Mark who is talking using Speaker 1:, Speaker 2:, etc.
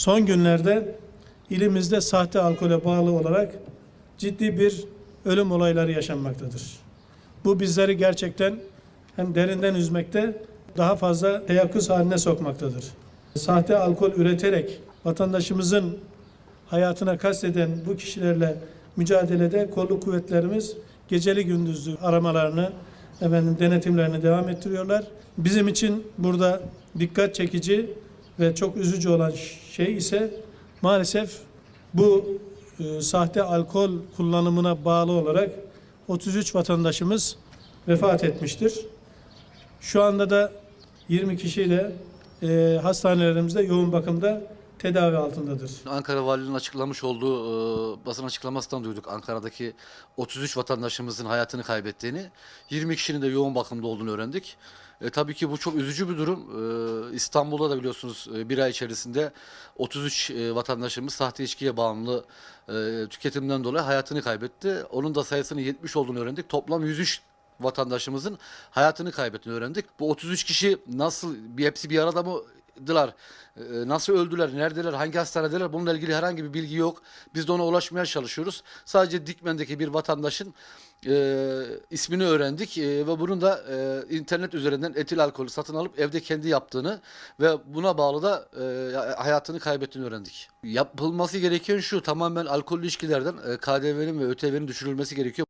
Speaker 1: son günlerde ilimizde sahte alkole bağlı olarak ciddi bir ölüm olayları yaşanmaktadır. Bu bizleri gerçekten hem derinden üzmekte daha fazla teyakkuz haline sokmaktadır. Sahte alkol üreterek vatandaşımızın hayatına kasteden bu kişilerle mücadelede kolluk kuvvetlerimiz geceli gündüzlü aramalarını, efendim denetimlerini devam ettiriyorlar. Bizim için burada dikkat çekici ve çok üzücü olan şey ise maalesef bu e, sahte alkol kullanımına bağlı olarak 33 vatandaşımız vefat etmiştir. Şu anda da 20 kişi de e, hastanelerimizde yoğun bakımda tedavi altındadır.
Speaker 2: Ankara Valiliğinin açıklamış olduğu e, basın açıklamasından duyduk Ankara'daki 33 vatandaşımızın hayatını kaybettiğini, 20 kişinin de yoğun bakımda olduğunu öğrendik. E, tabii ki bu çok üzücü bir durum. E, İstanbul'da da biliyorsunuz e, bir ay içerisinde 33 e, vatandaşımız sahte içkiye bağımlı e, tüketimden dolayı hayatını kaybetti. Onun da sayısının 70 olduğunu öğrendik. Toplam 103 vatandaşımızın hayatını kaybettiğini öğrendik. Bu 33 kişi nasıl bir hepsi bir arada mı dılar. Ee, Nasıl öldüler, neredeler, hangi hastanedeler bununla ilgili herhangi bir bilgi yok. Biz de ona ulaşmaya çalışıyoruz. Sadece Dikmen'deki bir vatandaşın e, ismini öğrendik E, ve bunun da e, internet üzerinden etil alkolü satın alıp evde kendi yaptığını ve buna bağlı da e, hayatını kaybettiğini öğrendik. Yapılması gereken şu tamamen alkollü içkilerden e, KDV'nin ve ÖTV'nin düşürülmesi gerekiyor.